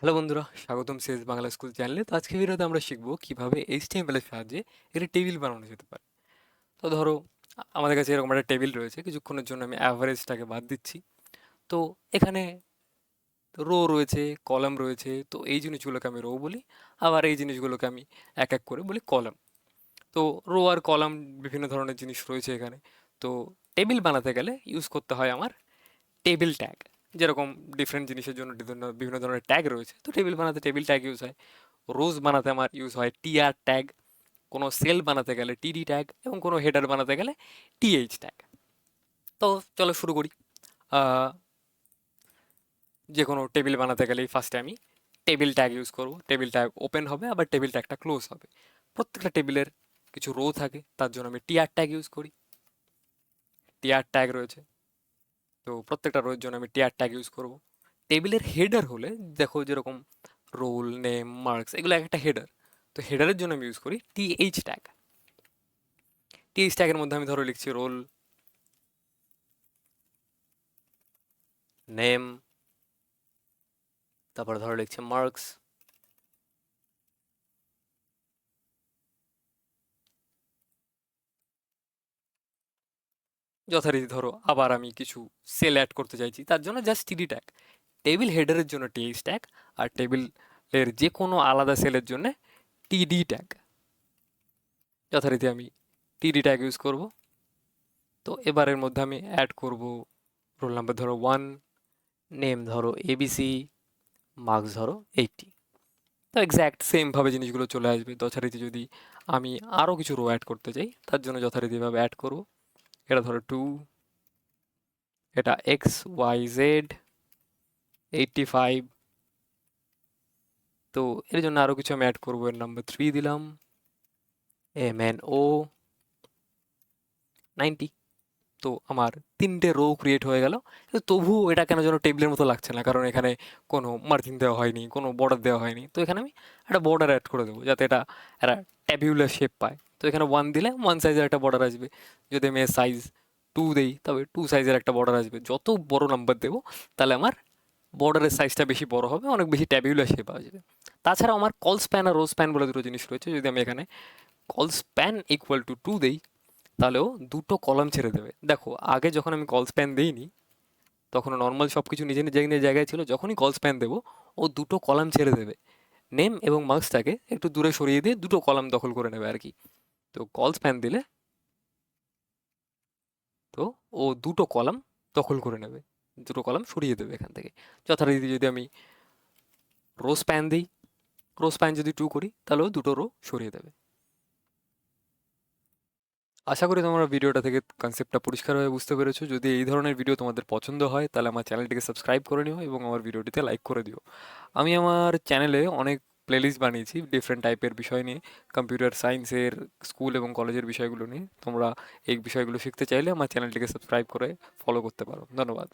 Hello বন্ধুরা, স্বাগতম CS Bangla school চ্যানেলে। তো আজকে ভিডিওতে আমরা শিখব কীভাবে এইচটিএমএল এর সাহায্যে একটা টেবিল বানানো যেতে পারে। তো ধরো, আমাদের কাছে এরকম একটা টেবিল রয়েছে, কিছুক্ষণের জন্য আমি অ্যাভারেজটাকে বাদ দিচ্ছি। তো এখানে রো রয়েছে, কলাম রয়েছে, তো এই জিনিসগুলোকে আমি রো বলি, আবার এই জিনিসগুলোকে আমি এক এক করে বলি কলাম। তো রো আর কলাম বিভিন্ন ধরনের জিনিস রয়েছে এখানে। তো টেবিল বানাতে গেলে ইউজ করতে হয় আমার টেবিল ট্যাগ। যেরকম ডিফারেন্ট জিনিসের জন্য বিভিন্ন ধরনের ট্যাগ রয়েছে। তো টেবিল বানাতে টেবিল ট্যাগ ইউজ হয়। রোজ বানাতে আমার ইউজ হয় টিআর ট্যাগ কোনো সেল বানাতে গেলে টিডি ট্যাগ এবং কোনো হেডার বানাতে গেলে টিএইচ ট্যাগ তো চলো শুরু করি। যে কোনো টেবিল বানাতে গেলেই ফার্স্টে আমি টেবিল ট্যাগ ইউজ করব। টেবিল ট্যাগ ওপেন হবে, আবার টেবিল ট্যাগটা ক্লোজ হবে। প্রত্যেকটা টেবিলের কিছু রো থাকে, তার জন্য আমি টিআর ট্যাগ ইউজ করি। টিআর ট্যাগ রয়েছে। তো প্রত্যেকটা রোয়ের জন্য আমি টিয়ার ট্যাগ ইউজ করব। টেবিলের হেডার হলে দেখো যেরকম রোল নেম মার্কস এগুলো এক একটা হেডার তো হেডারের জন্য আমি ইউজ করি টিএইচ ট্যাগ টিএইচ ট্যাগের মধ্যে আমি ধরো লিখছি রোল নেম তারপরে ধরো লিখছি মার্কস যথারীতি ধরো আবার আমি কিছু সেল অ্যাড করতে চাইছি, তার জন্য জাস্ট টিডি ট্যাগ টেবিল হেডারের জন্য টিএইচ ট্যাগ আর টেবিলের যে কোনো আলাদা সেলের জন্য টিডি ট্যাগ যথারীতি আমি টিডি ট্যাগ ইউজ করব। তো এবারের মধ্যে আমি অ্যাড করব রোল নাম্বার ধরো ওয়ান নেম ধরো এবিসি মার্কস ধরো এইটটি তো এক্স্যাক্ট সেমভাবে জিনিসগুলো চলে আসবে। যথারীতি যদি আমি আরও কিছু রো অ্যাড করতে চাই, তার জন্য যথারীতিভাবে অ্যাড করব। এটা ধরো টু এটা X Y Z eighty five তো এর জন্য আরও কিছু আমি অ্যাড করব। এর নাম্বার থ্রি দিলাম। এম এন ও নাইনটি তো আমার তিনটে রো ক্রিয়েট হয়ে গেল। কিন্তু তবুও এটা কেন যেন টেবিলের মতো লাগছে না? কারণ এখানে কোনো মার্জিন দেওয়া হয়নি, কোনো বর্ডার দেওয়া হয়নি। তো এখানে আমি একটা বর্ডার অ্যাড করে দেবো, যাতে এটা, একটা ট্যাবিউলার শেপ পায়। তো এখানে ওয়ান দিলে ওয়ান সাইজের একটা বর্ডার আসবে। যদি আমি সাইজ টু দেই, তবে টু সাইজের একটা বর্ডার আসবে। যত বড় নাম্বার দেবো, তাহলে আমার বর্ডারের সাইজটা বেশি বড় হবে, অনেক বেশি ট্যাবিউলার শেপ আসবে তাছাড়া আমার কল স্প্যান আর রো স্প্যান বলে দুটো জিনিস রয়েছে। যদি আমি এখানে col span equal to two দেই তাহলেও দুটো কলাম ছেড়ে দেবে। দেখো, আগে যখন আমি কল স্প্যান দিইনি, তখন নর্মাল সব কিছু নিজে নিজে জায়গায় ছিল, যখনই কল স্প্যান দেবো, ও দুটো কলাম ছেড়ে দেবে। নেম এবং মার্কসটাকে একটু দূরে সরিয়ে দিয়ে দুটো কলাম দখল করে নেবে আর কি। তো কল স্প্যান দিলে তো ও দুটো কলাম দখল করে নেবে। দুটো কলাম সরিয়ে দেবে এখান থেকে। যথারীতি যদি আমি রো স্প্যান দিই রো স্প্যান যদি টু করি, তাহলেও দুটো রো সরিয়ে দেবে। আশা করি তোমরা ভিডিওটা থেকে কনসেপ্টটা পরিষ্কারভাবে বুঝতে পেরেছ। যদি এই ধরনের ভিডিও তোমাদের পছন্দ হয়, তাহলে আমার চ্যানেলটিকে সাবস্ক্রাইব করে নিও এবং আমার ভিডিওটিতে লাইক করে দিও। আমি আমার চ্যানেলে অনেক প্লেলিস্ট বানিয়েছি ডিফারেন্ট টাইপের বিষয় নিয়ে কম্পিউটার সায়েন্সের স্কুল এবং কলেজের বিষয়গুলো নিয়ে। তোমরা এই বিষয়গুলো শিখতে চাইলে আমার চ্যানেলটিকে সাবস্ক্রাইব করে ফলো করতে পারো। ধন্যবাদ।